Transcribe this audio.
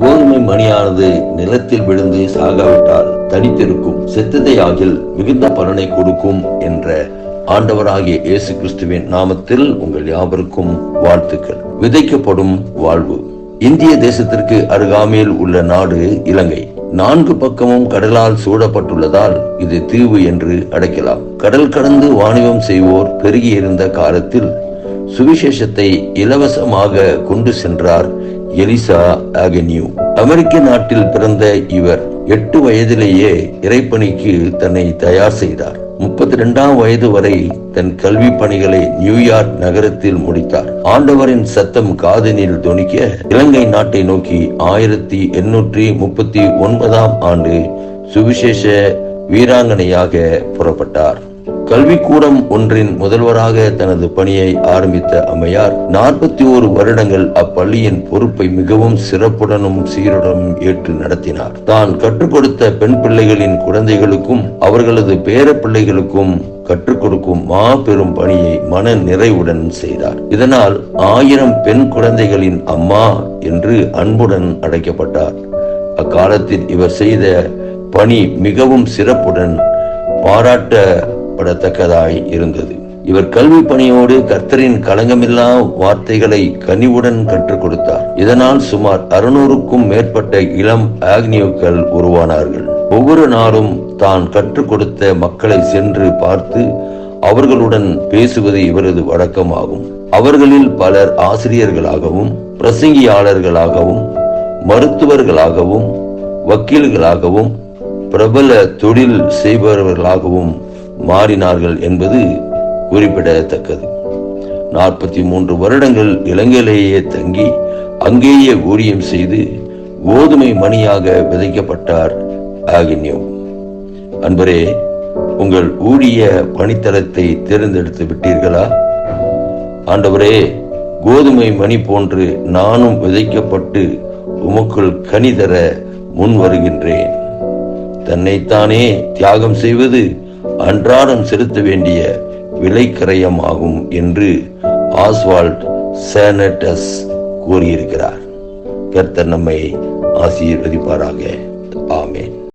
கோதுமை மணியானது நிலத்தில் விழுந்து சாகாவிட்டால் தனித்திருக்கும் செத்ததை ஆகில் மிகுந்த பலனை கொடுக்கும் என்ற ஆண்டவராகிய இயேசு கிறிஸ்துவின் நாமத்தில் உங்கள் யாவருக்கும் வாழ்த்துக்கள். விதைக்கப்படும் வாழ்வு. இந்திய தேசத்திற்கு அருகாமையில் உள்ள நாடு இலங்கை. நான்கு பக்கமும் கடலால் சூழப்பட்டுள்ளதால் இது தீவு என்று அடைக்கலாம் கடல் கடந்து வாணிபம் செய்வோர் பெருகியிருந்த காலத்தில் சுவிசேஷத்தை இலவசமாக கொண்டு சென்றார் எலிசா ஆகன்யூ. அமெரிக்க நாட்டில் பிறந்த இவர் எட்டு வயதிலேயே இறைப்பணிக்கு தன்னை தயார் செய்தார். முப்பத்தி ரெண்டாம் வயது வரை தன் கல்வி பணிகளை நியூயார்க் நகரத்தில் முடித்தார். ஆண்டவரின் சத்தம் காதனில் தொனிக்க இலங்கை நாட்டை நோக்கி ஆயிரத்தி எண்ணூற்றி முப்பத்தி ஒன்பதாம் ஆண்டு சுவிசேஷ வீராங்கனையாக புறப்பட்டார். கல்விக்கூடம் ஒன்றின் முதல்வராக தனது பணியை ஆரம்பித்த அம்மையார் நாற்பத்தி ஓரு வருடங்கள் அப்பள்ளியின் பொறுப்பை மிகவும் சிறப்புடனும் சீருடனும் ஏற்று நடத்தினார். தான் கற்றுக் கொடுத்த பெண் பிள்ளைகளின் குழந்தைகளுக்கும் அவர்களது பேர பிள்ளைகளுக்கும் கற்றுக் கொடுக்கும் மாபெரும் பணியை மன நிறைவுடன் செய்தார். இதனால் ஆயிரம் பெண் குழந்தைகளின் அம்மா என்று அன்புடன் அழைக்கப்பட்டார். அக்காலத்தில் இவர் செய்த பணி மிகவும் சிறப்புடன் பாராட்ட பாராட்டப்படத்தக்கதாய் இருந்தது. இவர் கல்வி பணியோடு கர்த்தரின் களங்கமில்லா வார்த்தைகளை கனிவுடன் கற்றுக் கொடுத்தார். இதனால் சுமார் அறுநூறுக்கும் மேற்பட்ட இளம் ஆக்னியோக்கள் உருவானார்கள். ஒவ்வொரு நாளும் தான் கற்றுக் கொடுத்த மக்களை சென்று பார்த்து அவர்களுடன் பேசுவது இவரது வழக்கமாகும். அவர்களில் பலர் ஆசிரியர்களாகவும் பிரசங்கியாளர்களாகவும் மருத்துவர்களாகவும் வக்கீல்களாகவும் பிரபல தொழில் செய்பவர்களாகவும் மாறினார்கள் என்பது குறிப்பிடத்தக்கது. நாற்பத்தி மூன்று வருடங்கள் இலங்கையிலேயே தங்கி அங்கேயே ஊழியம் செய்து கோதுமை மணியாக விதைக்கப்பட்டார் ஆகின்யோ அன்பரே உங்கள் ஊழிய பணித்தளத்தை தேர்ந்தெடுத்து விட்டீர்களா? ஆண்டவரே கோதுமை மணி போன்று நானும் விதைக்கப்பட்டு உமக்குள் கனி தர முன் வருகின்றேன் தன்னைத்தானே தியாகம் செய்வது அன்றாடம் செலுத்த வேண்டிய விலைக்கிரயமாகும் என்று ஆஸ்வால்ட் சேனட்டஸ் கூறியிருக்கிறார். கர்த்தர் நம்மை ஆசீர்வதிப்பாராக.